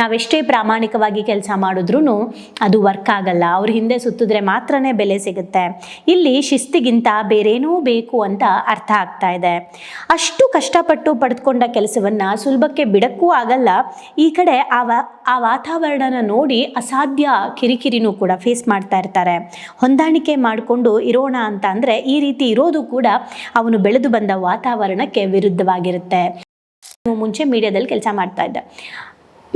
ನಾವೆಷ್ಟೇ ಪ್ರಾಮಾಣಿಕವಾಗಿ ಕೆಲಸ ಮಾಡಿದ್ರೂ ಅದು ವರ್ಕ್ ಆಗಲ್ಲ. ಅವ್ರ ಹಿಂದೆ ಸುತ್ತಿದ್ರೆ ಮಾತ್ರನೇ ಬೆಲೆ ಸಿಗುತ್ತೆ. ಇಲ್ಲಿ ಶಿಸ್ತಿಗಿಂತ ಬೇರೇನೂ ಬೇಕು ಅಂತ ಅರ್ಥ ಆಗ್ತಾ ಇದೆ. ಅಷ್ಟು ಕಷ್ಟಪಟ್ಟು ಪಡೆದುಕೊಂಡ ಕೆಲಸವನ್ನು ಸುಲಭಕ್ಕೆ ಬಿಡಕ್ಕೂ ಆಗಲ್ಲ. ಈ ಕಡೆ ಆ ಆ ವಾತಾವರಣನ ನೋಡಿ ಅಸಾಧ್ಯ ಕಿರಿಕಿರಿನೂ ಕೂಡ ಫೇಸ್ ಮಾಡ್ತಾ ಇರ್ತಾರೆ. ಹೊಂದಾಣಿಕೆ ಮಾಡಿಕೊಂಡು ಇರೋಣ ಅಂತ ಅಂದರೆ ಈ ರೀತಿ ಇರೋದು ಕೂಡ ಅವನು ಬೆಳೆದು ಬಂದ ವಾತಾವರಣಕ್ಕೆ ವಿರುದ್ಧವಾಗಿರುತ್ತೆ. ಮುಂಚೆ ಮೀಡಿಯಾದಲ್ಲಿ ಕೆಲಸ ಮಾಡ್ತಾ ಇದ್ದೆ.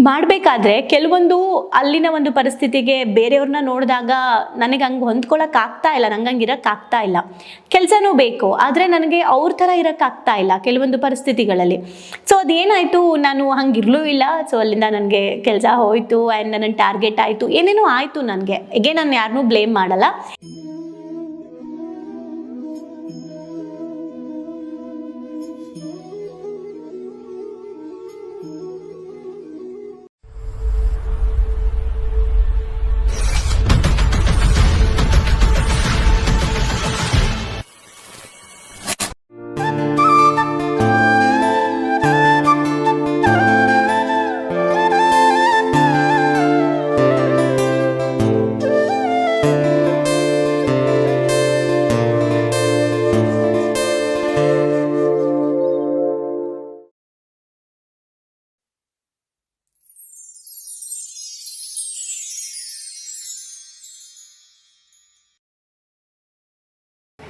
ಮಾಡಬೇಕಾದ್ರೆ ಕೆಲವೊಂದು ಅಲ್ಲಿನ ಒಂದು ಪರಿಸ್ಥಿತಿಗೆ ಬೇರೆಯವ್ರನ್ನ ನೋಡಿದಾಗ ನನಗೆ ಹಂಗೆ ಹೊಂದ್ಕೊಳಕ್ ಆಗ್ತಾ ಇಲ್ಲ, ನಂಗೆ ಹಂಗೆ ಆಗ್ತಾ ಇಲ್ಲ. ಕೆಲಸನೂ ಬೇಕು, ಆದರೆ ನನಗೆ ಅವ್ರ ಥರ ಇರಕ್ಕೆ ಆಗ್ತಾ ಇಲ್ಲ ಕೆಲವೊಂದು ಪರಿಸ್ಥಿತಿಗಳಲ್ಲಿ. ಸೊ ಅದೇನಾಯಿತು? ನಾನು ಹಂಗಿರ್ಲೂ ಇಲ್ಲ. ಸೊ ಅಲ್ಲಿಂದ ನನಗೆ ಕೆಲಸ ಹೋಯಿತು ಆ್ಯಂಡ್ ನನ್ನ ಟಾರ್ಗೆಟ್ ಆಯಿತು, ಏನೇನೋ ಆಯಿತು ನನಗೆ. ಹೇಗೆ ನಾನು ಯಾರನ್ನೂ ಬ್ಲೇಮ್ ಮಾಡಲ್ಲ.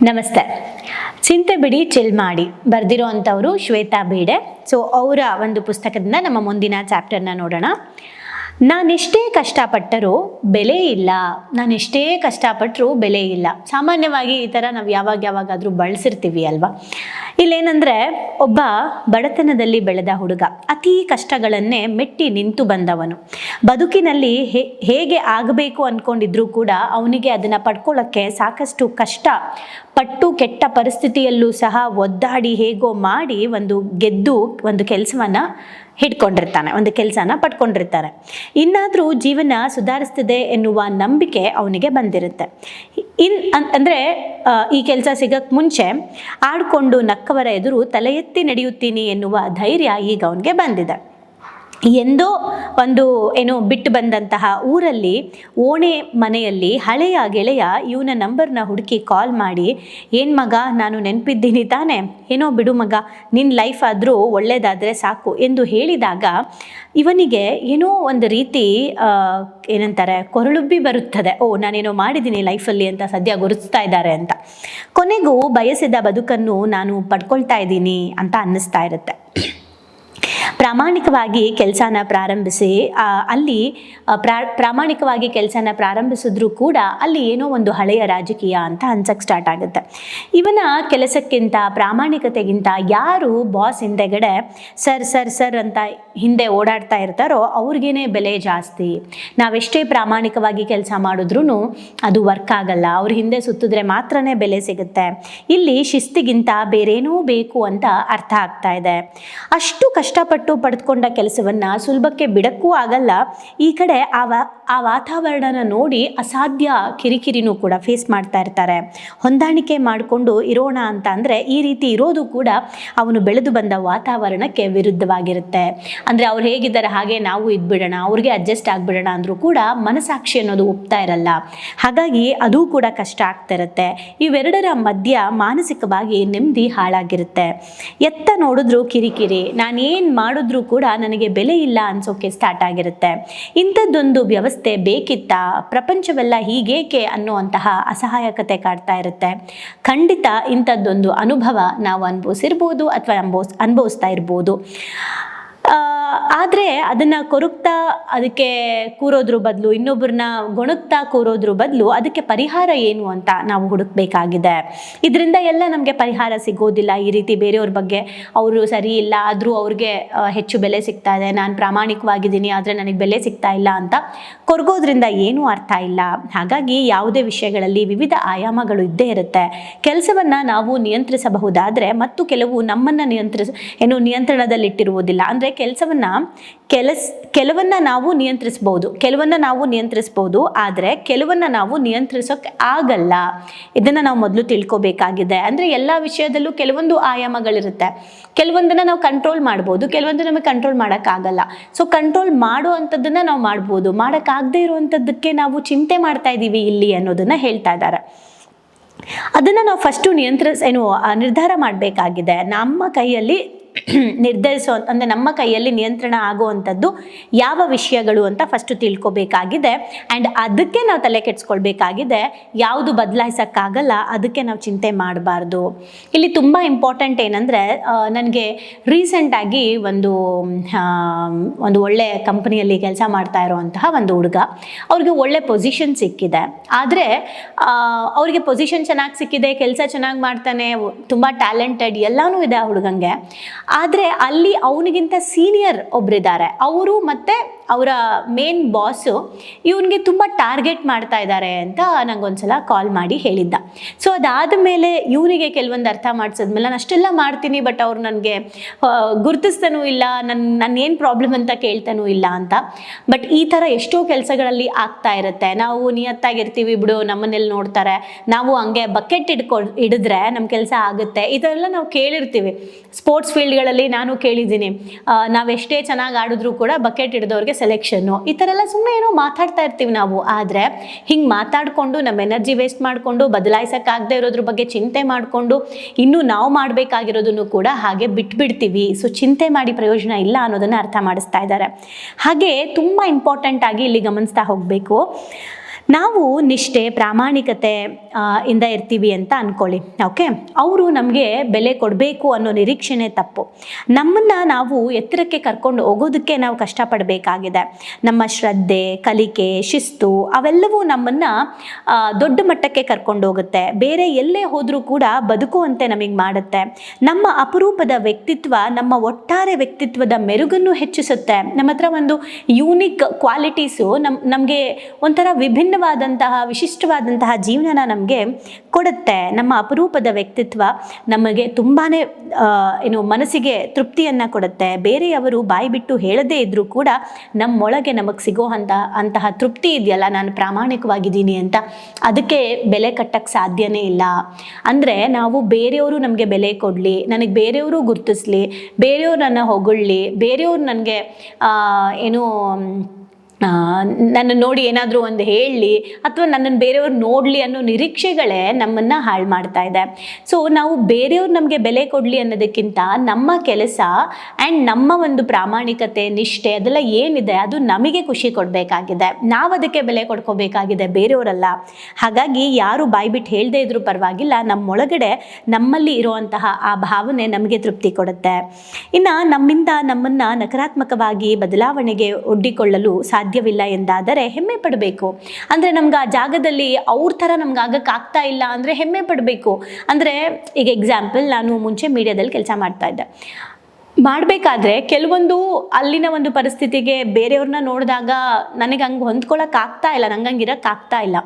ನಮಸ್ತೆ. ಚಿಂತೆ ಬಿಡಿ ಚಿಲ್ ಮಾಡಿ. ಬರೆದಿರೋ ಅಂಥವರು ಶ್ವೇತಾ ಬೇಡೆ. ಸೊ ಅವರ ಒಂದು ಪುಸ್ತಕದಿಂದ ನಮ್ಮ ಮುಂದಿನ ಚಾಪ್ಟರ್ನ ನೋಡೋಣ. ನಾನೆಷ್ಟೇ ಕಷ್ಟಪಟ್ಟರೂ ಬೆಲೆ ಇಲ್ಲ. ನಾನೆಷ್ಟೇ ಕಷ್ಟಪಟ್ಟರೂ ಬೆಲೆ ಇಲ್ಲ. ಸಾಮಾನ್ಯವಾಗಿ ಈ ಥರ ನಾವು ಯಾವಾಗ ಯಾವಾಗಾದರೂ ಬಳಸಿರ್ತೀವಿ ಅಲ್ವಾ? ಇಲ್ಲೇನಂದರೆ ಒಬ್ಬ ಬಡತನದಲ್ಲಿ ಬೆಳೆದ ಹುಡುಗ, ಅತೀ ಕಷ್ಟಗಳನ್ನೇ ಮೆಟ್ಟಿ ನಿಂತು ಬಂದವನು. ಬದುಕಿನಲ್ಲಿ ಹೇಗೆ ಆಗಬೇಕು ಅಂದ್ಕೊಂಡಿದ್ರೂ ಕೂಡ ಅವನಿಗೆ ಅದನ್ನು ಪಡ್ಕೊಳ್ಳೋಕ್ಕೆ ಸಾಕಷ್ಟು ಕಷ್ಟ, ಪಟ್ಟು ಕೆಟ್ಟ ಪರಿಸ್ಥಿತಿಯಲ್ಲೂ ಸಹ ಒದ್ದಾಡಿ ಹೇಗೋ ಮಾಡಿ ಒಂದು ಗೆದ್ದು ಒಂದು ಕೆಲಸವನ್ನು ಹಿಡ್ಕೊಂಡಿರ್ತಾನೆ, ಒಂದು ಕೆಲಸನ ಪಡ್ಕೊಂಡಿರ್ತಾರೆ. ಇನ್ನಾದರೂ ಜೀವನ ಸುಧಾರಿಸ್ತದೆ ಎನ್ನುವ ನಂಬಿಕೆ ಅವನಿಗೆ ಬಂದಿರುತ್ತೆ. ಇನ್ ಅಂದರೆ ಈ ಕೆಲಸ ಸಿಗಕ್ಕೆ ಮುಂಚೆ ಆಡಿಕೊಂಡು ನಕ್ಕವರ ಎದುರು ತಲೆ ಎತ್ತಿ ನಡೆಯುತ್ತೀನಿ ಎನ್ನುವ ಧೈರ್ಯ ಈಗ ಅವನಿಗೆ ಬಂದಿದೆ. ಎಂದೋ ಒಂದು ಏನೋ ಬಿಟ್ಟು ಬಂದಂತಹ ಊರಲ್ಲಿ ಓಣೆ ಮನೆಯಲ್ಲಿ ಹಳೆಯ ಗೆಳೆಯ ಇವನ ನಂಬರ್ನ ಹುಡುಕಿ ಕಾಲ್ ಮಾಡಿ, ಏನು ಮಗ, ನಾನು ನೆನಪಿದ್ದೀನಿ ತಾನೆ? ಏನೋ ಬಿಡು ಮಗ ನಿನ್ನ ಲೈಫ್ ಆದರೂ ಒಳ್ಳೆಯದಾದರೆ ಸಾಕು ಎಂದು ಹೇಳಿದಾಗ ಇವನಿಗೆ ಏನೋ ಒಂದು ರೀತಿ ಏನಂತಾರೆ, ಕೊರಳುಬ್ಬಿ ಬರುತ್ತದೆ. ಓ, ನಾನೇನೋ ಮಾಡಿದ್ದೀನಿ ಲೈಫಲ್ಲಿ ಅಂತ ಸದ್ಯ ಗುರುತಿಸ್ತಾ ಇದ್ದಾರೆ ಅಂತ. ಕೊನೆಗೂ ಬಯಸಿದ ಬದುಕನ್ನು ನಾನು ಪಡ್ಕೊಳ್ತಾ ಇದ್ದೀನಿ ಅಂತ ಅನ್ನಿಸ್ತಾ ಇರುತ್ತೆ. ಪ್ರಾಮಾಣಿಕವಾಗಿ ಕೆಲಸನ ಪ್ರಾರಂಭಿಸಿ ಅಲ್ಲಿ ಪ್ರಾ, ಪ್ರಾಮಾಣಿಕವಾಗಿ ಕೆಲಸನ ಪ್ರಾರಂಭಿಸಿದ್ರೂ ಕೂಡ ಅಲ್ಲಿ ಏನೋ ಒಂದು ಹಳೆಯ ರಾಜಕೀಯ ಅಂತ ಅನ್ಸಕ್ಕೆ ಸ್ಟಾರ್ಟ್ ಆಗುತ್ತೆ. ಇವನ ಕೆಲಸಕ್ಕಿಂತ ಪ್ರಾಮಾಣಿಕತೆಗಿಂತ ಯಾರು ಬಾಸ್ ಹಿಂದೆಗಡೆ ಸರ್ ಸರ್ ಸರ್ ಅಂತ ಹಿಂದೆ ಓಡಾಡ್ತಾ ಇರ್ತಾರೋ ಅವ್ರಿಗೇನೆ ಬೆಲೆ ಜಾಸ್ತಿ. ನಾವೆಷ್ಟೇ ಪ್ರಾಮಾಣಿಕವಾಗಿ ಕೆಲಸ ಮಾಡಿದ್ರೂ ಅದು ವರ್ಕ್ ಆಗಲ್ಲ. ಅವ್ರ ಹಿಂದೆ ಸುತ್ತಿದ್ರೆ ಮಾತ್ರನೇ ಬೆಲೆ ಸಿಗುತ್ತೆ. ಇಲ್ಲಿ ಶಿಸ್ತಿಗಿಂತ ಬೇರೇನೂ ಬೇಕು ಅಂತ ಅರ್ಥ ಆಗ್ತಾ ಇದೆ. ಅಷ್ಟು ಕಷ್ಟಪಟ್ಟು ಪಡೆದುಕೊಂಡ ಕೆಲಸವನ್ನು ಸುಲಭಕ್ಕೆ ಬಿಡಕ್ಕೂ ಆಗಲ್ಲ. ಈ ಕಡೆ ಆ ವಾ, ಆ ವಾತಾವರಣನ ನೋಡಿ ಅಸಾಧ್ಯ ಕಿರಿಕಿರಿನೂ ಕೂಡ ಫೇಸ್ ಮಾಡ್ತಾ ಇರ್ತಾರೆ. ಹೊಂದಾಣಿಕೆ ಮಾಡಿಕೊಂಡು ಇರೋಣ ಅಂತ ಅಂದರೆ ಈ ರೀತಿ ಇರೋದು ಕೂಡ ಅವನು ಬೆಳೆದು ಬಂದ ವಾತಾವರಣಕ್ಕೆ ವಿರುದ್ಧವಾಗಿರುತ್ತೆ. ಅಂದರೆ ಅವ್ರು ಹೇಗಿದ್ದಾರೆ ಹಾಗೆ ನಾವು ಇದ್ಬಿಡೋಣ, ಅವ್ರಿಗೆ ಅಡ್ಜಸ್ಟ್ ಆಗಿಬಿಡೋಣ ಅಂದರೂ ಕೂಡ ಮನಸಾಕ್ಷಿ ಅನ್ನೋದು ಒಪ್ತಾ ಇರಲ್ಲ. ಹಾಗಾಗಿ ಅದು ಕೂಡ ಕಷ್ಟ ಆಗ್ತಾ ಇರುತ್ತೆ. ಇವೆರಡರ ಮಧ್ಯ ಮಾನಸಿಕವಾಗಿ ನೆಮ್ಮದಿ ಹಾಳಾಗಿರುತ್ತೆ. ಎತ್ತ ನೋಡಿದ್ರು ಕಿರಿಕಿರಿ, ನಾನೇನು ಮಾಡಿದ್ರೂ ಕೂಡ ನನಗೆ ಬೆಲೆ ಇಲ್ಲ ಅನ್ಸೋಕೆ ಸ್ಟಾರ್ಟ್ ಆಗಿರುತ್ತೆ. ಇಂಥದ್ದೊಂದು ವ್ಯವಸ್ಥೆ ಬೇಕಿತ್ತಾ? ಪ್ರಪಂಚವೆಲ್ಲ ಹೀಗೇಕೆ ಅನ್ನುವಂತಹ ಅಸಹಾಯಕತೆ ಕಾಡ್ತಾ ಇರುತ್ತೆ. ಖಂಡಿತ ಇಂಥದ್ದೊಂದು ಅನುಭವ ನಾವು ಅನುಭವಿಸಿರ್ಬೋದು ಅಥವಾ ಅನುಭವಿಸ್ ಅನುಭವಿಸ್ತಾ ಇರ್ಬೋದು. ಆದರೆ ಅದನ್ನು ಕೊರಗ್ತಾ ಅದಕ್ಕೆ ಕೂರೋದ್ರ ಬದಲು ಇನ್ನೊಬ್ಬರನ್ನ ಗೊಣಗ್ತಾ ಕೂರೋದ್ರ ಬದಲು ಅದಕ್ಕೆ ಪರಿಹಾರ ಏನು ಅಂತ ನಾವು ಹುಡುಕ್ಬೇಕಾಗಿದೆ. ಇದರಿಂದ ಎಲ್ಲ ನಮಗೆ ಪರಿಹಾರ ಸಿಗೋದಿಲ್ಲ. ಈ ರೀತಿ ಬೇರೆಯವ್ರ ಬಗ್ಗೆ ಅವರು ಸರಿ ಇಲ್ಲ, ಆದರೂ ಅವ್ರಿಗೆ ಹೆಚ್ಚು ಬೆಲೆ ಸಿಗ್ತಾ ಇದೆ. ನಾನು ಪ್ರಾಮಾಣಿಕವಾಗಿದ್ದೀನಿ, ಆದರೆ ನನಗೆ ಬೆಲೆ ಸಿಗ್ತಾ ಇಲ್ಲ ಅಂತ ಕೊರಗೋದ್ರಿಂದ ಏನೂ ಅರ್ಥ ಇಲ್ಲ. ಹಾಗಾಗಿ ಯಾವುದೇ ವಿಷಯಗಳಲ್ಲಿ ವಿವಿಧ ಆಯಾಮಗಳು ಇದ್ದೇ ಇರುತ್ತೆ. ಕೆಲಸವನ್ನು ನಾವು ನಿಯಂತ್ರಿಸಬಹುದಾದರೆ ಮತ್ತು ಕೆಲವು ನಮ್ಮನ್ನು ನಿಯಂತ್ರಿಸ, ಏನು ನಿಯಂತ್ರಣದಲ್ಲಿಟ್ಟಿರುವುದಿಲ್ಲ. ಅಂದರೆ ಕೆಲಸವನ್ನು ಕೆಲವನ್ನ ಕೆಲಸ, ಕೆಲವನ್ನ ನಾವು ನಿಯಂತ್ರಿಸ್ಬೋದು. ಕೆಲವನ್ನ ನಾವು ನಿಯಂತ್ರಿಸ್ಬೋದು, ಆದರೆ ಕೆಲವನ್ನ ನಾವು ನಿಯಂತ್ರಿಸೋಕೆ ಆಗಲ್ಲ. ಇದನ್ನ ನಾವು ಮೊದಲು ತಿಳ್ಕೋಬೇಕಾಗಿದೆ. ಅಂದರೆ ಎಲ್ಲ ವಿಷಯದಲ್ಲೂ ಕೆಲವೊಂದು ಆಯಾಮಗಳಿರುತ್ತೆ. ಕೆಲವೊಂದನ್ನ ನಾವು ಕಂಟ್ರೋಲ್ ಮಾಡ್ಬೋದು, ಕೆಲವೊಂದು ನಮಗೆ ಕಂಟ್ರೋಲ್ ಮಾಡೋಕ್ಕಾಗಲ್ಲ. ಸೊ ಕಂಟ್ರೋಲ್ ಮಾಡೋ ಅಂಥದ್ದನ್ನು ನಾವು ಮಾಡ್ಬೋದು. ಮಾಡೋಕ್ಕಾಗದೇ ಇರುವಂಥದ್ದಕ್ಕೆ ನಾವು ಚಿಂತೆ ಮಾಡ್ತಾ ಇದ್ದೀವಿ ಇಲ್ಲಿ ಅನ್ನೋದನ್ನ ಹೇಳ್ತಾ ಇದ್ದಾರೆ. ಅದನ್ನು ನಾವು ಫಸ್ಟು ನಿಯಂತ್ರಿಸ್, ಏನು ನಿರ್ಧಾರ ಮಾಡಬೇಕಾಗಿದೆ. ನಮ್ಮ ಕೈಯಲ್ಲಿ ನಿರ್ಧರಿಸೋ ಅಂದರೆ ನಮ್ಮ ಕೈಯಲ್ಲಿ ನಿಯಂತ್ರಣ ಆಗುವಂಥದ್ದು ಯಾವ ವಿಷಯಗಳು ಅಂತ ಫಸ್ಟು ತಿಳ್ಕೊಬೇಕಾಗಿದೆ. ಆ್ಯಂಡ್ ಅದಕ್ಕೆ ನಾವು ತಲೆ ಕೆಡಿಸ್ಕೊಳ್ಬೇಕಾಗಿದೆ. ಯಾವುದು ಬದಲಾಯಿಸೋಕ್ಕಾಗಲ್ಲ, ಅದಕ್ಕೆ ನಾವು ಚಿಂತೆ ಮಾಡಬಾರ್ದು. ಇಲ್ಲಿ ತುಂಬ ಇಂಪಾರ್ಟೆಂಟ್ ಏನಂದರೆ ನನಗೆ ರೀಸೆಂಟಾಗಿ ಒಂದು ಒಂದು ಒಳ್ಳೆ ಕಂಪ್ನಿಯಲ್ಲಿ ಕೆಲಸ ಮಾಡ್ತಾ ಇರುವಂತಹ ಒಂದು ಹುಡುಗ. ಅವ್ರಿಗೆ ಒಳ್ಳೆ ಪೊಸಿಷನ್ ಸಿಕ್ಕಿದೆ. ಆದರೆ ಅವರಿಗೆ ಪೊಸಿಷನ್ ಚೆನ್ನಾಗಿ ಸಿಕ್ಕಿದೆ, ಕೆಲಸ ಚೆನ್ನಾಗಿ ಮಾಡ್ತಾನೆ, ತುಂಬ ಟ್ಯಾಲೆಂಟೆಡ್ ಎಲ್ಲನೂ ಇದೆ ಆ ಹುಡುಗಂಗೆ. ಆದರೆ ಅಲ್ಲಿ ಅವನಿಗಿಂತ ಸೀನಿಯರ್ ಒಬ್ಬರಿದ್ದಾರೆ ಅವರು ಮತ್ತು ಅವರ ಮೇನ್ ಬಾಸು ಇವನಿಗೆ ತುಂಬ ಟಾರ್ಗೆಟ್ ಮಾಡ್ತಾ ಇದ್ದಾರೆ ಅಂತ ನಂಗೊಂದ್ಸಲ ಕಾಲ್ ಮಾಡಿ ಹೇಳಿದ್ದ. ಸೊ ಅದಾದ ಮೇಲೆ ಇವನಿಗೆ ಕೆಲವೊಂದು ಅರ್ಥ ಮಾಡಿಸಿದ್ಮೇಲೆ ನಾನು ಅಷ್ಟೆಲ್ಲ ಮಾಡ್ತೀನಿ ಬಟ್ ಅವ್ರು ನನಗೆ ಗುರುತಿಸ್ತಾನೂ ಇಲ್ಲ ನನ್ನ ನನ್ನ ಏನು ಪ್ರಾಬ್ಲಮ್ ಅಂತ ಕೇಳ್ತಾನೂ ಇಲ್ಲ ಅಂತ. ಬಟ್ ಈ ಥರ ಎಷ್ಟೋ ಕೆಲಸಗಳಲ್ಲಿ ಆಗ್ತಾ ಇರುತ್ತೆ. ನಾವು ನಿಯತ್ತಾಗಿರ್ತೀವಿ ಬಿಡು ನಮ್ಮನ್ನೆಲ್ಲಿ ನೋಡ್ತಾರೆ. ನಾವು ಹಂಗೆ ಬಕೆಟ್ ಹಿಡ್ಕೊ, ಹಿಡಿದ್ರೆ ನಮ್ಮ ಕೆಲಸ ಆಗುತ್ತೆ. ಇದೆಲ್ಲ ನಾವು ಕೇಳಿರ್ತೀವಿ. ಸ್ಪೋರ್ಟ್ಸ್ ಫೀಲ್ಡ್ಗಳಲ್ಲಿ ನಾನು ಕೇಳಿದ್ದೀನಿ. ನಾವೆಷ್ಟೇ ಚೆನ್ನಾಗಿ ಆಡಿದ್ರು ಕೂಡ ಬಕೆಟ್ ಹಿಡಿದವ್ರಿಗೆ ಸೆಲೆಕ್ಷನ್ನು ಈ ಥರ ಎಲ್ಲ ಸುಮ್ಮನೆ ಏನೋ ಮಾತಾಡ್ತಾ ಇರ್ತೀವಿ ನಾವು. ಆದರೆ ಹಿಂಗೆ ಮಾತಾಡಿಕೊಂಡು ನಮ್ಮ ಎನರ್ಜಿ ವೇಸ್ಟ್ ಮಾಡಿಕೊಂಡು ಬದಲಾಯಿಸೋಕ್ಕಾಗದೇ ಇರೋದ್ರ ಬಗ್ಗೆ ಚಿಂತೆ ಮಾಡಿಕೊಂಡು ಇನ್ನೂ ನಾವು ಮಾಡಬೇಕಾಗಿರೋದನ್ನು ಕೂಡ ಹಾಗೆ ಬಿಟ್ಬಿಡ್ತೀವಿ. ಸೊ ಚಿಂತೆ ಮಾಡಿ ಪ್ರಯೋಜನ ಇಲ್ಲ ಅನ್ನೋದನ್ನು ಅರ್ಥ ಮಾಡಿಸ್ತಾ ಇದ್ದಾರೆ. ಹಾಗೆ ತುಂಬ ಇಂಪಾರ್ಟೆಂಟ್ ಆಗಿ ಇಲ್ಲಿ ಗಮನಿಸ್ತಾ ಹೋಗಬೇಕು. ನಾವು ನಿಷ್ಠೆ, ಪ್ರಾಮಾಣಿಕತೆ ಇಂದ ಇರ್ತೀವಿ ಅಂತ ಅಂದ್ಕೊಳ್ಳಿ ಓಕೆ ಅವರು ನಮಗೆ ಬೆಲೆ ಕೊಡಬೇಕು ಅನ್ನೋ ನಿರೀಕ್ಷಣೆ ತಪ್ಪು. ನಮ್ಮನ್ನು ನಾವು ಎತ್ತರಕ್ಕೆ ಕರ್ಕೊಂಡು ಹೋಗೋದಕ್ಕೆ ನಾವು ಕಷ್ಟಪಡಬೇಕಾಗಿದೆ. ನಮ್ಮ ಶ್ರದ್ಧೆ, ಕಲಿಕೆ, ಶಿಸ್ತು ಅವೆಲ್ಲವೂ ನಮ್ಮನ್ನು ದೊಡ್ಡ ಮಟ್ಟಕ್ಕೆ ಕರ್ಕೊಂಡು ಹೋಗುತ್ತೆ. ಬೇರೆ ಎಲ್ಲೇ ಹೋದರೂ ಕೂಡ ಬದುಕುವಂತೆ ನಮಗೆ ಮಾಡುತ್ತೆ. ನಮ್ಮ ಅಪರೂಪದ ವ್ಯಕ್ತಿತ್ವ, ನಮ್ಮ ಒಟ್ಟಾರೆ ವ್ಯಕ್ತಿತ್ವದ ಮೆರುಗನ್ನು ಹೆಚ್ಚಿಸುತ್ತೆ. ನಮ್ಮ ಹತ್ರ ಒಂದು ಯೂನಿಕ್ ಕ್ವಾಲಿಟೀಸು ನಮ್ಮ ನಮಗೆ ಒಂಥರ ವಿಭಿನ್ನವಾದಂತಹ ವಿಶಿಷ್ಟವಾದಂತಹ ಜೀವನನ ನಮಗೆ ಕೊಡುತ್ತೆ. ನಮ್ಮ ಅಪರೂಪದ ವ್ಯಕ್ತಿತ್ವ ನಮಗೆ ತುಂಬಾ ಏನು ಮನಸ್ಸಿಗೆ ತೃಪ್ತಿಯನ್ನು ಕೊಡುತ್ತೆ. ಬೇರೆಯವರು ಬಾಯಿ ಬಿಟ್ಟು ಹೇಳದೇ ಇದ್ದರೂ ಕೂಡ ನಮ್ಮೊಳಗೆ ನಮಗೆ ಸಿಗೋ ಅಂತ ಅಂತಹ ತೃಪ್ತಿ ಇದೆಯಲ್ಲ, ನಾನು ಪ್ರಾಮಾಣಿಕವಾಗಿದ್ದೀನಿ ಅಂತ. ಅದಕ್ಕೆ ಬೆಲೆ ಕಟ್ಟಕ್ಕೆ ಸಾಧ್ಯನೇ ಇಲ್ಲ. ಅಂದರೆ ನಾವು ಬೇರೆಯವರು ನಮಗೆ ಬೆಲೆ ಕೊಡಲಿ, ನನಗೆ ಬೇರೆಯವರು ಗುರುತಿಸ್ಲಿ, ಬೇರೆಯವ್ರು ನನ್ನ ಹೊಗಳ್ಳಿ ಬೇರೆಯವ್ರು ನನಗೆ ಏನು ನನ್ನ ನೋಡಿ ಏನಾದರೂ ಒಂದು ಹೇಳಲಿ ಅಥವಾ ನನ್ನನ್ನು ಬೇರೆಯವ್ರು ನೋಡಲಿ ಅನ್ನೋ ನಿರೀಕ್ಷೆಗಳೇ ನಮ್ಮನ್ನು ಹಾಳು ಮಾಡ್ತಾ ಇದೆ. ಸೊ ನಾವು ಬೇರೆಯವ್ರು ನಮಗೆ ಬೆಲೆ ಕೊಡಲಿ ಅನ್ನೋದಕ್ಕಿಂತ ನಮ್ಮ ಕೆಲಸ ಆ್ಯಂಡ್ ನಮ್ಮ ಒಂದು ಪ್ರಾಮಾಣಿಕತೆ, ನಿಷ್ಠೆ ಅದೆಲ್ಲ ಏನಿದೆ ಅದು ನಮಗೆ ಖುಷಿ ಕೊಡಬೇಕಾಗಿದೆ. ನಾವು ಅದಕ್ಕೆ ಬೆಲೆ ಕೊಡ್ಕೋಬೇಕಾಗಿದೆ, ಬೇರೆಯವರಲ್ಲ. ಹಾಗಾಗಿ ಯಾರು ಬಾಯ್ಬಿಟ್ಟು ಹೇಳದೇ ಇದ್ರೂ ಪರವಾಗಿಲ್ಲ, ನಮ್ಮೊಳಗಡೆ ನಮ್ಮಲ್ಲಿ ಇರುವಂತಹ ಆ ಭಾವನೆ ನಮಗೆ ತೃಪ್ತಿ ಕೊಡುತ್ತೆ. ಇನ್ನು ನಮ್ಮಿಂದ ನಮ್ಮನ್ನು ನಕಾರಾತ್ಮಕವಾಗಿ ಬದಲಾವಣೆಗೆ ಒಡ್ಡಿಕೊಳ್ಳಲು ಸಾಧ್ಯವಿಲ್ಲ ಎಂದಾದರೆ ಹೆಮ್ಮೆ ಪಡಬೇಕು. ಅಂದರೆ ನಮ್ಗೆ ಆ ಜಾಗದಲ್ಲಿ ಅವ್ರ ಥರ ನಮ್ಗೆ ಆಗಕ್ಕಾಗ್ತಾ ಇಲ್ಲ ಅಂದರೆ ಹೆಮ್ಮೆ ಪಡಬೇಕು. ಅಂದರೆ ಈಗ ಎಕ್ಸಾಂಪಲ್ ನಾನು ಮುಂಚೆ ಮೀಡಿಯಾದಲ್ಲಿ ಕೆಲಸ ಮಾಡ್ತಾ ಇದ್ದೆ. ಮಾಡಬೇಕಾದ್ರೆ ಕೆಲವೊಂದು ಅಲ್ಲಿನ ಒಂದು ಪರಿಸ್ಥಿತಿಗೆ ಬೇರೆಯವ್ರನ್ನ ನೋಡಿದಾಗ ನನಗೆ ಹಂಗೆ ಹೊಂದ್ಕೊಳಕ್ಕೆ ಆಗ್ತಾ ಇಲ್ಲ, ನಂಗೆ ಹಂಗೆ ಇರಕ್ಕೆ ಆಗ್ತಾ ಇಲ್ಲ.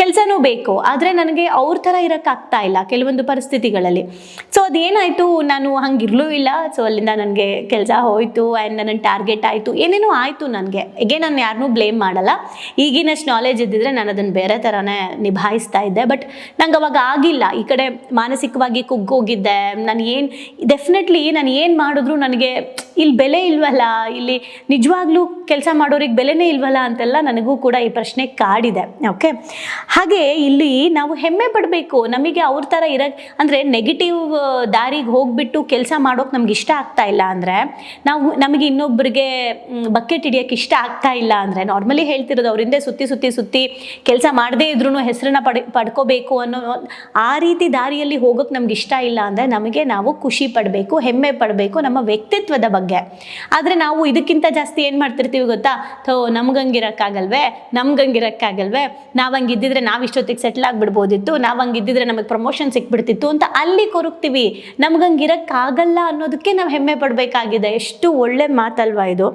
ಕೆಲಸನೂ ಬೇಕು, ಆದರೆ ನನಗೆ ಅವ್ರ ಥರ ಇರಕ್ಕೆ ಆಗ್ತಾ ಇಲ್ಲ ಕೆಲವೊಂದು ಪರಿಸ್ಥಿತಿಗಳಲ್ಲಿ. ಸೊ ಅದೇನಾಯಿತು? ನಾನು ಹಂಗೆ ಇರಲೂ ಇಲ್ಲ. ಸೊ ಅಲ್ಲಿಂದ ನನಗೆ ಕೆಲಸ ಹೋಯಿತು ಆ್ಯಂಡ್ ನನ್ನ ಟಾರ್ಗೆಟ್ ಆಯಿತು. ಏನೇನೋ ಆಯಿತು ನನಗೆ. ಹೇಗೆ ನಾನು ಯಾರನ್ನೂ ಬ್ಲೇಮ್ ಮಾಡಲ್ಲ. ಈಗಿನಷ್ಟು ನಾಲೆಜ್ ಇದ್ದಿದ್ರೆ ನಾನು ಅದನ್ನು ಬೇರೆ ಥರನೇ ನಿಭಾಯಿಸ್ತಾ ಇದ್ದೆ. ಬಟ್ ನಂಗೆ ಅವಾಗ ಆಗಿಲ್ಲ. ಈ ಕಡೆ ಮಾನಸಿಕವಾಗಿ ಕುಗ್ಗೋಗಿದ್ದೆ ನಾನು ಏನು ಡೆಫಿನೆಟ್ಲಿ ನಾನು ಏನು ಮಾಡಿದ್ರು ನನಗೆ ಇಲ್ಲಿ ಬೆಲೆ ಇಲ್ವಲ್ಲ? ಇಲ್ಲಿ ನಿಜವಾಗ್ಲೂ ಕೆಲಸ ಮಾಡೋರಿಗೆ ಬೆಲೆನೇ ಇಲ್ವಲ್ಲ ಅಂತೆಲ್ಲ ನನಗೂ ಕೂಡ ಈ ಪ್ರಶ್ನೆ ಕಾಡಿದೆ. ಓಕೆ ಹಾಗೆ ಇಲ್ಲಿ ನಾವು ಹೆಮ್ಮೆ ಪಡಬೇಕು. ನಮಗೆ ಅವ್ರ ಥರ ಇರೋ, ಅಂದರೆ ನೆಗೆಟಿವ್ ದಾರಿಗೆ ಹೋಗ್ಬಿಟ್ಟು ಕೆಲಸ ಮಾಡೋಕೆ ನಮ್ಗೆ ಇಷ್ಟ ಆಗ್ತಾ ಇಲ್ಲ ಅಂದರೆ, ನಾವು, ನಮಗೆ ಇನ್ನೊಬ್ಬರಿಗೆ ಬಕೆಟ್ ಹಿಡಿಯೋಕ್ಕೆ ಇಷ್ಟ ಆಗ್ತಾ ಇಲ್ಲ ಅಂದರೆ ನಾರ್ಮಲಿ ಹೇಳ್ತಿರೋದು ಅವರಿಂದ ಸುತ್ತಿ ಸುತ್ತಿ ಸುತ್ತಿ ಕೆಲಸ ಮಾಡದೇ ಇದ್ರೂ ಹೆಸರನ್ನ ಪಡ್, ಪಡ್ಕೋಬೇಕು ಅನ್ನೋ ಆ ರೀತಿ ದಾರಿಯಲ್ಲಿ ಹೋಗೋಕೆ ನಮ್ಗೆ ಇಷ್ಟ ಇಲ್ಲ ಅಂದರೆ ನಮಗೆ ನಾವು ಖುಷಿ ಪಡಬೇಕು, ಹೆಮ್ಮೆ ಪಡಬೇಕು, ನಮ್ಮ ವ್ಯಕ್ತಿತ್ವದ ಬಗ್ಗೆ ಆದರೆ ನಾವು ಇದಕ್ಕಿಂತ ಜಾಸ್ತಿ ಏನು ಮಾಡ್ತಿರ್ತೀವಿ ಗೊತ್ತಾ? ಥೋ, ನಮ್ಗಂಗಿರೋಕ್ಕಾಗಲ್ವೇ? ನಮ್ಗಂಗಿರೋಕ್ಕಾಗಲ್ವೇ? ನಾವು ಹಂಗಿದ್ದಿದ್ರೆ ನಾವು ಇಷ್ಟೊತ್ತಿಗೆ ಸೆಟ್ಲ್ ಆಗಿಬಿಡ್ಬೋದಿತ್ತು. ನಾವು ಹಂಗಿದ್ದಿದ್ರೆ ನಮಗೆ ಪ್ರಮೋಷನ್ ಸಿಕ್ಬಿಡ್ತಿತ್ತು ಅಂತ ಅಲ್ಲಿ ಕೊರಗ್ತೀವಿ ನಮ್ಗಂಗಿರೋಕ್ಕಾಗಲ್ಲ ಅನ್ನೋದಕ್ಕೆ ನಾವು ಹೆಮ್ಮೆ ಪಡಬೇಕಾಗಿದೆ. ಎಷ್ಟು ಒಳ್ಳೆ ಮಾತಲ್ವಾ ಇದು.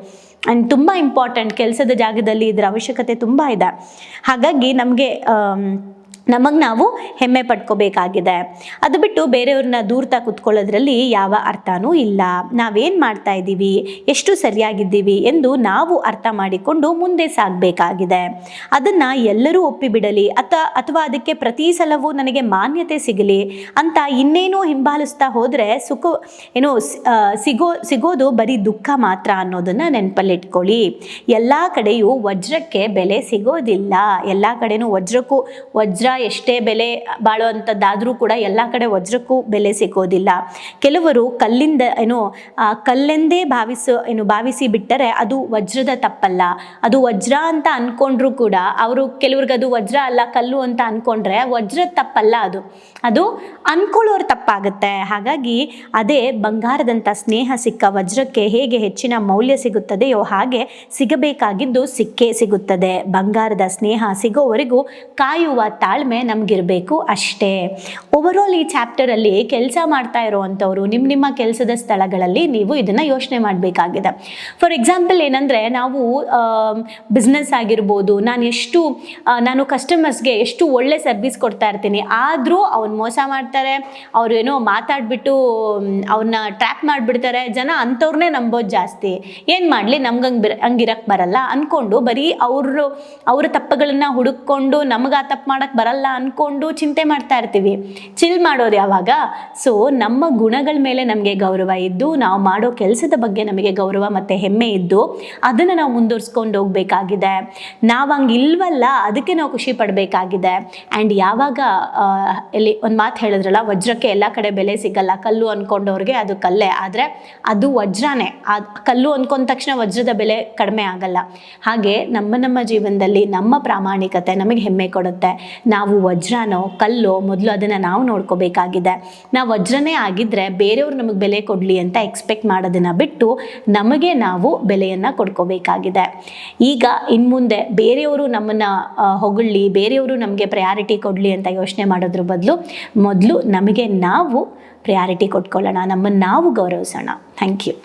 ಆ್ಯಂಡ್ ತುಂಬ ಇಂಪಾರ್ಟೆಂಟ್ ಕೆಲಸದ ಜಾಗದಲ್ಲಿ ಇದರ ಅವಶ್ಯಕತೆ ತುಂಬ ಇದೆ. ಹಾಗಾಗಿ ನಮಗೆ ನಮಗೆ ನಾವು ಹೆಮ್ಮೆ ಪಡ್ಕೋಬೇಕಾಗಿದೆ. ಅದು ಬಿಟ್ಟು ಬೇರೆಯವ್ರನ್ನ ದೂರ್ತಾ ಕುತ್ಕೊಳ್ಳೋದ್ರಲ್ಲಿ ಯಾವ ಅರ್ಥನೂ ಇಲ್ಲ. ನಾವೇನು ಮಾಡ್ತಾ ಇದ್ದೀವಿ? ಎಷ್ಟು ಸರಿಯಾಗಿದ್ದೀವಿ? ಎಂದು ನಾವು ಅರ್ಥ ಮಾಡಿಕೊಂಡು ಮುಂದೆ ಸಾಗಬೇಕಾಗಿದೆ. ಅದನ್ನು ಎಲ್ಲರೂ ಒಪ್ಪಿಬಿಡಲಿ ಅಥ ಅಥವಾ ಅದಕ್ಕೆ ಪ್ರತಿ ಸಲವೂ ನನಗೆ ಮಾನ್ಯತೆ ಸಿಗಲಿ ಅಂತ ಇನ್ನೇನೋ ಹಿಂಬಾಲಿಸ್ತಾ ಹೋದರೆ ಸುಖ, ಏನು ಸಿಗೋ, ಸಿಗೋದು ಬರೀ ದುಃಖ ಮಾತ್ರ ಅನ್ನೋದನ್ನು ನೆನಪಲ್ಲಿಟ್ಕೊಳ್ಳಿ. ಎಲ್ಲ ಕಡೆಯೂ ವಜ್ರಕ್ಕೆ ಬೆಲೆ ಸಿಗೋದಿಲ್ಲ. ಎಲ್ಲ ಕಡೆಯೂ ವಜ್ರಕ್ಕೂ, ವಜ್ರ ಎಷ್ಟೇ ಬೆಲೆ ಬಾಳುವಂಥದ್ದಾದರೂ ಕೂಡ ಎಲ್ಲ ಕಡೆ ವಜ್ರಕ್ಕೂ ಬೆಲೆ ಸಿಗೋದಿಲ್ಲ. ಕೆಲವರು ಕಲ್ಲಿಂದ ಏನು ಕಲ್ಲೆಂದೇ ಭಾವಿಸೋ, ಏನು ಭಾವಿಸಿ ಬಿಟ್ಟರೆ ಅದು ವಜ್ರದ ತಪ್ಪಲ್ಲ. ಅದು ವಜ್ರ ಅಂತ ಅಂದ್ಕೊಂಡ್ರೂ ಕೂಡ, ಅವರು ಕೆಲವ್ರಿಗೆ ಅದು ವಜ್ರ ಅಲ್ಲ, ಕಲ್ಲು ಅಂತ ಅಂದ್ಕೊಂಡ್ರೆ ವಜ್ರದ ತಪ್ಪಲ್ಲ ಅದು. ಅದು ಅಂದ್ಕೊಳ್ಳೋರು ತಪ್ಪಾಗುತ್ತೆ. ಹಾಗಾಗಿ ಅದೇ ಬಂಗಾರದಂಥ ಸ್ನೇಹ ಸಿಕ್ಕ ವಜ್ರಕ್ಕೆ ಹೇಗೆ ಹೆಚ್ಚಿನ ಮೌಲ್ಯ ಸಿಗುತ್ತದೆಯೋ ಹಾಗೆ ಸಿಗಬೇಕಾಗಿದ್ದು ಸಿಕ್ಕೇ ಸಿಗುತ್ತದೆ. ಬಂಗಾರದ ಸ್ನೇಹ ಸಿಗೋವರೆಗೂ ಕಾಯುವ ತಾಳ್ಮೆ ನಮಗಿರಬೇಕು ಅಷ್ಟೇ. ಓವರಾಲ್ ಈ ಚಾಪ್ಟರಲ್ಲಿ ಕೆಲಸ ಮಾಡ್ತಾ ಇರುವಂಥವ್ರು ನಿಮ್ಮ ನಿಮ್ಮ ಕೆಲಸದ ಸ್ಥಳಗಳಲ್ಲಿ ನೀವು ಇದನ್ನು ಯೋಚನೆ ಮಾಡಬೇಕಾಗಿದೆ. ಫಾರ್ ಎಕ್ಸಾಂಪಲ್ ಏನಂದರೆ ನಾವು ಬಿಸ್ನೆಸ್ ಆಗಿರ್ಬೋದು, ನಾನು ಎಷ್ಟು ನಾನು ಕಸ್ಟಮರ್ಸ್ಗೆ ಎಷ್ಟು ಒಳ್ಳೆ ಸರ್ವಿಸ್ ಕೊಡ್ತಾ ಇರ್ತೀನಿ, ಆದರೂ ಅವ್ನು ಮೋಸ ಮಾಡ್ತಾರೆ, ಅವ್ರು ಏನೋ ಮಾತಾಡ್ಬಿಟ್ಟು ಅವನ್ನ ಟ್ರ್ಯಾಪ್ ಮಾಡಿಬಿಡ್ತಾರೆ, ಜನ ಅಂಥವ್ರನ್ನೇ ನಂಬೋದು ಜಾಸ್ತಿ. ಏನು ಮಾಡಲಿ, ನಮ್ಗೆ ಹಂಗೆ ಬಿರ ಹಂಗಿರಕ್ಕೆ ಬರಲ್ಲ. ಅಂದ್ಕೊಂಡು ಬರೀ ಅವರು, ಅವರ ತಪ್ಪುಗಳನ್ನ ಹುಡುಕೊಂಡು ನಮಗೆ ಆ ತಪ್ಪು ಮಾಡೋಕ್ಕೆ ಬರಲ್ಲ. ಅಂದ್ಕೊಂಡು ಚಿಂತೆ ಮಾಡ್ತಾ ಇರ್ತೀವಿ. ಚಿಲ್ ಮಾಡೋದು ಯಾವಾಗ? ಸೊ ನಮ್ಮ ಗುಣಗಳ ಮೇಲೆ ನಮಗೆ ಗೌರವ ಇದ್ದು, ನಾವು ಮಾಡೋ ಕೆಲಸದ ಬಗ್ಗೆ ನಮಗೆ ಗೌರವ ಮತ್ತು ಹೆಮ್ಮೆ ಇದ್ದು, ಅದನ್ನು ನಾವು ಮುಂದುವರ್ಸ್ಕೊಂಡು ಹೋಗಬೇಕಾಗಿದೆ. ನಾವು ಹಂಗೆ ಇಲ್ವಲ್ಲ, ಅದಕ್ಕೆ ನಾವು ಖುಷಿ ಪಡಬೇಕಾಗಿದೆ. ಆ್ಯಂಡ್ ಯಾವಾಗ ಇಲ್ಲಿ ಒಂದು ಮಾತು ಹೇಳಿದ್ರಲ್ಲ, ವಜ್ರಕ್ಕೆ ಎಲ್ಲ ಕಡೆ ಬೆಲೆ ಸಿಗಲ್ಲ, ಕಲ್ಲು ಅಂದ್ಕೊಂಡವ್ರಿಗೆ ಅದು ಕಲ್ಲೇ. ಆದರೆ, ಅದು ವಜ್ರನೇ. ಆ ಕಲ್ಲು ಅಂದ್ಕೊಂಡ ತಕ್ಷಣ ವಜ್ರದ ಬೆಲೆ ಕಡಿಮೆ ಆಗಲ್ಲ. ಹಾಗೆ ನಮ್ಮ ನಮ್ಮ ಜೀವನದಲ್ಲಿ ನಮ್ಮ ಪ್ರಾಮಾಣಿಕತೆ ನಮಗೆ ಹೆಮ್ಮೆ ಕೊಡುತ್ತೆ. ನಾವು ವಜ್ರನೋ ಕಲ್ಲೋ ಮೊದಲು ಅದನ್ನು ನಾವು ನೋಡ್ಕೋಬೇಕಾಗಿದೆ. ನಾವು ವಜ್ರನೇ ಆಗಿದ್ದರೆ ಬೇರೆಯವ್ರು ನಮಗೆ ಬೆಲೆ ಕೊಡಲಿ ಅಂತ ಎಕ್ಸ್ಪೆಕ್ಟ್ ಮಾಡೋದನ್ನು ಬಿಟ್ಟು ನಮಗೆ ನಾವು ಬೆಲೆಯನ್ನು ಕೊಡ್ಕೋಬೇಕಾಗಿದೆ. ಈಗ ಇನ್ನು ಮುಂದೆ ಬೇರೆಯವರು ನಮ್ಮನ್ನು ಹೊಗಳಿ ಬೇರೆಯವರು ನಮಗೆ ಪ್ರಯಾರಿಟಿ ಕೊಡಲಿ ಅಂತ ಯೋಚನೆ ಮಾಡೋದ್ರ ಬದಲು ಮೊದಲು ನಮಗೆ ನಾವು ಪ್ರಯಾರಿಟಿ ಕೊಟ್ಕೊಳ್ಳೋಣ, ನಮ್ಮನ್ನು ನಾವು ಗೌರವಿಸೋಣ. Thank you